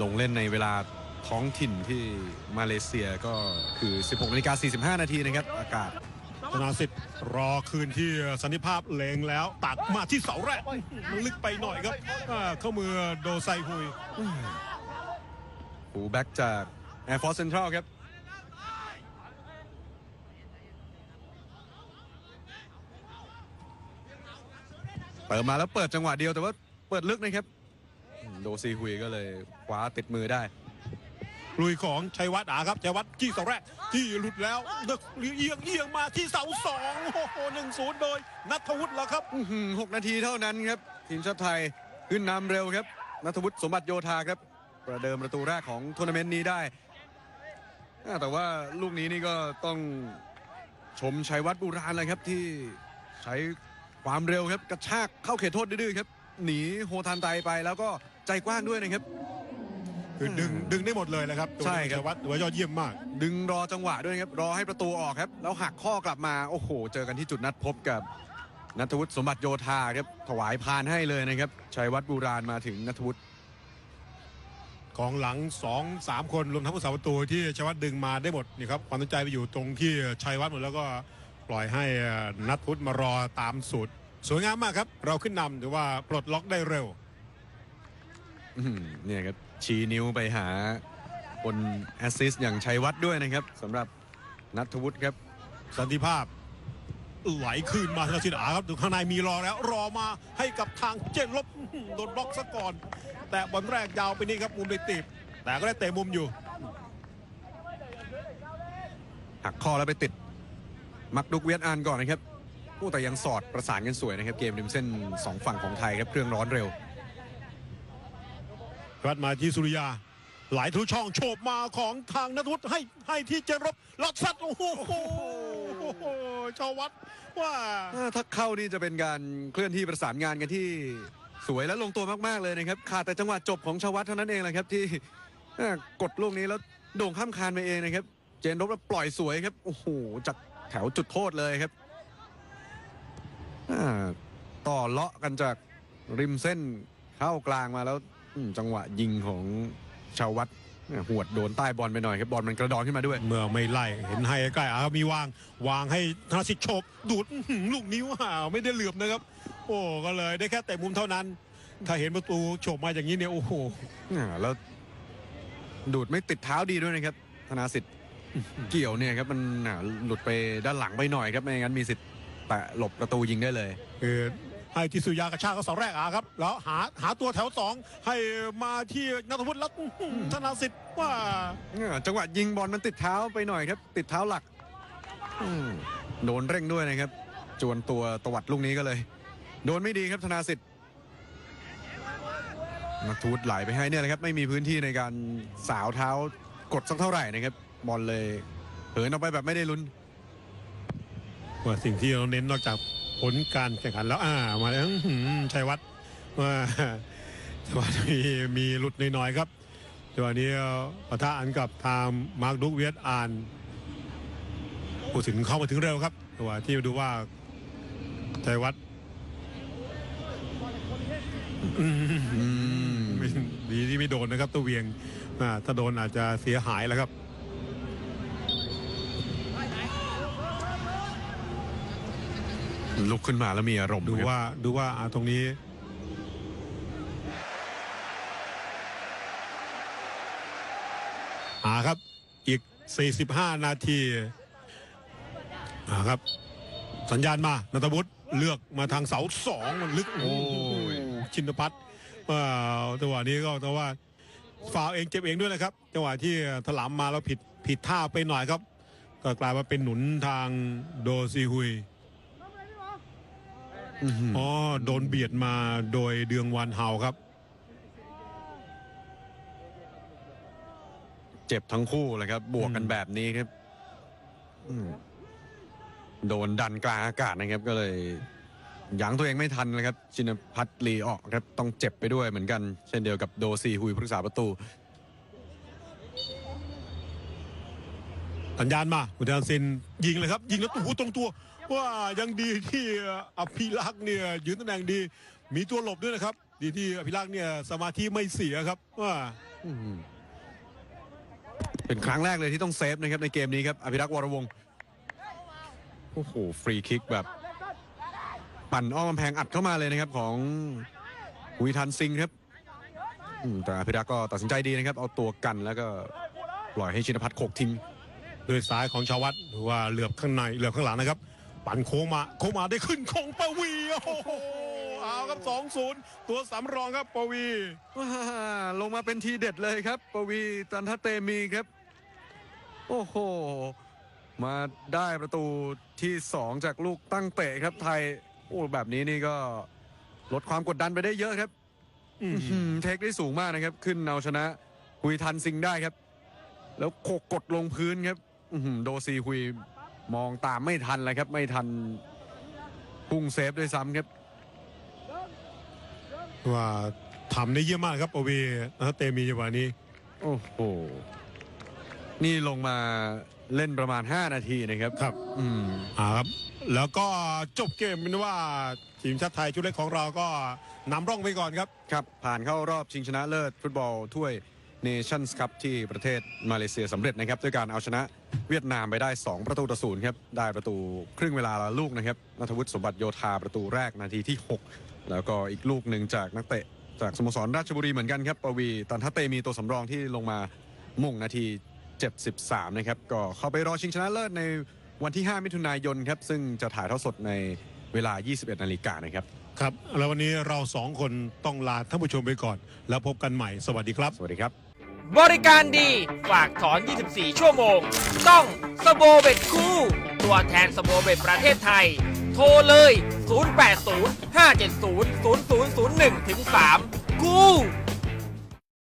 ลงเล่นในเวลาท้องถิ่นที่มาเลเซียก็คือ 16นาฬิกา45 นาทีนะครับ อากาศธนาสิทธิ์รอคืนที่สันนิภาพเลงแล้ว ตักมาที่เสาแรกมันลึกไปหน่อยครับอ่าเข้ามือโดไซฮุยฟูแบ็กจาก Air Force Central ครับ เปิดมาแล้วเปิดจังหวะเดียวแต่ว่าเปิดลึกนะครับ โดซีฮุยก็เลยคว้าติดมือได้ลุยของชัยวัฒน์อาครับชัยวัฒน์ที่เสาแรกที่หลุดแล้วดึกเอียงเอียงมาที่เสาสองโอ้โหหนึ่งศูนย์โดยนัทวุฒิแล้วครับอื้อหือหกนาทีเท่านั้นครับ ทีมชาติไทยขึ้นนำเร็วครับนัทวุฒิสมบัติโยธาครับ ประเดิมประตูแรกของทัวร์นาเมนต์นี้ได้อ่าแต่ว่าลูกนี้นี่ก็ต้องชมชัยวัฒน์บุราณเลยครับที่ใช้ความเร็วครับกระชากเข้าเขตโทษดื้อๆครับ หนีโฮทานไตไปแล้วก็ ใจกว้างด้วยนะครับ คือดึงดึงได้หมดเลยนะครับตัวใช่ครับ ชัยวัฒน์ถือว่ายอดเยี่ยมมาก ดึงรอจังหวะด้วยครับรอให้ประตูออกครับ แล้วหักข้อกลับมาโอ้โห เจอกันที่จุดนัดพบกับนัทวุฒิสมบัติโยธาครับถวายพานให้เลยนะครับชัยวัฒน์บุราณมาถึงนัทวุฒิของหลังสองสามคนรวมทั้งผู้สาประตูที่ชัยวัฒน์ดึงมาได้หมดนี่ครับความสนใจไปอยู่ตรงที่ชัยวัฒน์หมดแล้วก็ปล่อยให้นัทพุทธมารอตามสูตร สวยงามมากครับ เราขึ้นนำถือว่าปลดล็อกได้เร็ว อื้อหือเนี่ยครับชี้นิ้วไปหาคนแอสซิสต์อย่างชัยวัฒน์ด้วยนะครับสำหรับนัทวุฒิครับ สันติภาพ ไหลคืนมาธนาชิดาครับดูข้างในมีรอแล้ว รอมาให้กับทางเจนลบอื้อหือโดนบล็อกซะก่อน แต่บอลแรกยาวไปนี่ครับมุมไปตีบแต่ก็ได้เตะมุมอยู่ หักข้อแล้วไปติด มักดุกเวียดอานก่อนนะครับโอ้แต่ยังสอดประสานกันสวยนะครับ เกมริมเส้นสองฝั่งของไทยครับ เครื่องร้อนเร็ว วัดมาที่สุริยา หลทะลุช่องโฉบมาของทางนัทวุฒิให้ให้ที่เจนรบลัดซัดโอ้โหชาววัดว่าถ้าเข้านี่จะเป็นการเคลื่อนที่ประสานงานกันที่สวยและลงตัวมากๆเลยนะครับขาดแต่จังหวะจบของชาววัฒน์เท่านั้นเองแหละครับที่กดลูกนี้แล้วโด่งข้ามคานไปเองนะครับ เจนรบแล้วปล่อยสวยครับโอ้โหจากแถวจุดโทษเลยครับต่อเลาะกันจากริมเส้นเข้ากลางมาแล้ว จังหวะยิงของชาววัฒน์อ่าหวดโดนใต้บอลไปหน่อยครับบอลมันกระดอนขึ้นมาด้วย เมื่อไม่ไล่เห็นให้ใกล้ๆอะครับมีวางวางให้ธนสิทธิ์โฉบดูดอื้อหือลูกนิ้วห่าวไม่ได้เหลือบนะครับ โอ้ก็เลยได้แค่เตะมุมเท่านั้น ถ้าเห็นประตูโฉบมาอย่างนี้เนี่ยโอ้โหอ่าแล้วดูดไม่ติดเท้าดีด้วยนะครับ ธนาสิทธิ์เกี่ยวเนี่ยครับมันอ่าหลุดไปด้านหลังไปหน่อยครับไม่งั้นมีสิทธิ์แตะหลบประตูยิงได้เลยคือ ให้ที่สุริยากระชากก็เสาแรกอะครับ แล้วหาหาตัวแถวสองให้มาที่นัทวุฒิแล้วอื้อหือธนาสิทธิ์ว่าอ่าจังหวะยิงบอลมันติดเท้าไปหน่อยครับ ติดเท้าหลักอืมโดนเร่งด้วยนะครับ จวนตัวตวัดลูกนี้ก็เลย โดนไม่ดีครับธนาสิทธิ์นักทูตไหลไปให้เนี่ยแหละครับ ไม่มีพื้นที่ในการสาวเท้ากดสักเท่าไหร่นะครับบอลเลยเหินออกไปแบบไม่ได้ลุ้นว่าสิ่งที่เราเน้นนอกจาก ผลการแข่งขันแล้วอ่ามาแล้วอื้อหือชัยวัฒน์ว่าจังหวะมีมีหลุดน้อยๆครับจังหวะนี้ปะทะอันกับทางมาร์คดุกเวียดอานพูดถึงเข้ามาถึงเร็วครับจังหวะที่ดูว่าชัยวัฒน์ดีที่ไม่โดนนะครับตัวเวียงถ้าโดนอาจจะเสียหายแล้วครับ ลุกขึ้นมาแล้วมีอารมณ์ดูครับว่าดูว่าอ่าตรงนี้อ่าครับ อีก 45 นาทีอ่าครับ สัญญาณมานัทวุฒิเลือกมาทางเสาสองมันลึกโอ้ยชินพัฒน์อ่าจังหวะนี้ก็แต่ว่าฟาวล์เองเจ็บเองด้วยนะครับจังหวะที่ถลำมาแล้วผิดผิดท่าไปหน่อยครับ ก็กลายมาเป็นหนุนทางโดซีฮุย อ๋อโดนเบียดมาโดยเดืองวันเฮาครับ เจ็บทั้งคู่เลยครับ บวกกันแบบนี้ครับโดนดันกลางอากาศนะครับก็เลยยังตัวเองไม่ทันนะครับ ชินพัฒน์ลีออกครับต้องเจ็บไปด้วยเหมือนกัน เช่นเดียวกับโดซีฮุยผู้รักษาประตูสัญญาณมาคุณธนสินยิงเลยครับ ยิงแล้วตู้ตรงตัวว่ายังดีที่อภิรักษ์เนี่ยยืนตำแหน่งดี มีตัวหลบด้วยนะครับ ดีที่อภิรักษ์เนี่ยสมาธิไม่เสียครับว่าเป็นครั้งแรกเลยที่ต้องเซฟนะครับในเกมนี้ครับอภิรักษ์วรวงศ์โอ้โหฟรีคิกแบบ ปั่นอ้อมกำแพงอัดเข้ามาเลยนะครับของหุยทันซิงครับแต่อภิรักษ์ก็ตัดสินใจดีนะครับ เอาตัวกันแล้วก็ปล่อยให้ชินพัฒน์โขกทิ้งโดยซ้ายของชาววัดหรือว่าเหลือบข้างในเหลือบข้างหลังนะครับ ปั่นโค้งมาโค้งมาได้ขึ้นของปวีโอ้โหเอาครับสองศูนย์ตัวสำรองครับปวีว้าลงมาเป็นทีเด็ดเลยครับ ปวีตันทเตมีครับ โอ้โห มาได้ประตูที่2จากลูกตั้งเตะครับไทยโอ้แบบนี้นี่ก็ลดความกดดันไปได้เยอะครับอืมอื้อหือเทคได้สูงมากนะครับ ขึ้นเอาชนะหุยทันซิงได้ครับ แล้วโขกกดลงพื้นครับอื้อหือโดซีหุย มองตามไม่ทันเลยครับ ไม่ทันพุ่งเซฟด้วยซ้ำครับ ว่าทำได้เยี่ยมมากครับปวีนะเตมีจังหวะนี้ โอ้โห นี่ลงมาเล่นประมาณ 5 นาทีนะครับ ครับ อืมอ่าครับ แล้วก็จบเกมเป็นว่าทีมชาติไทยชุดเล็กของเราก็นำร่องไปก่อนครับ ครับ ผ่านเข้ารอบชิงชนะเลิศฟุตบอลถ้วย เนชั่นส์คัพที่ประเทศมาเลเซียสำเร็จนะครับ ด้วยการเอาชนะเวียดนามไปได้ 2 ประตูต่อศูนย์ครับ ได้ประตูครึ่งเวลาละลูกนะครับนัทวุฒิสมบัติโยธาประตูแรกนาทีที่ 6 แล้วก็อีกลูกหนึ่งจากนักเตะ จากสโมสรราชบุรีเหมือนกันครับปวีตันทัตเตมีตัวสำรองที่ลงมามุ่งนาที 73 นะครับ ก็เข้าไปรอชิงชนะเลิศในวันที่ 5 มิถุนายนครับ ซึ่งจะถ่ายทอดสดในเวลา 21 นาฬิกานะครับ ครับ แล้ววันนี้เราสองคนต้องลาท่านผู้ชมไปก่อน แล้วพบกันใหม่ สวัสดีครับ สวัสดีครับ บริการดี ฝากถอน 24 ชั่วโมง ต้องสโบเบ็ดคู่ ตัวแทนสโบเบ็ดประเทศไทย โทรเลย 080 570 0001ถึง3คู่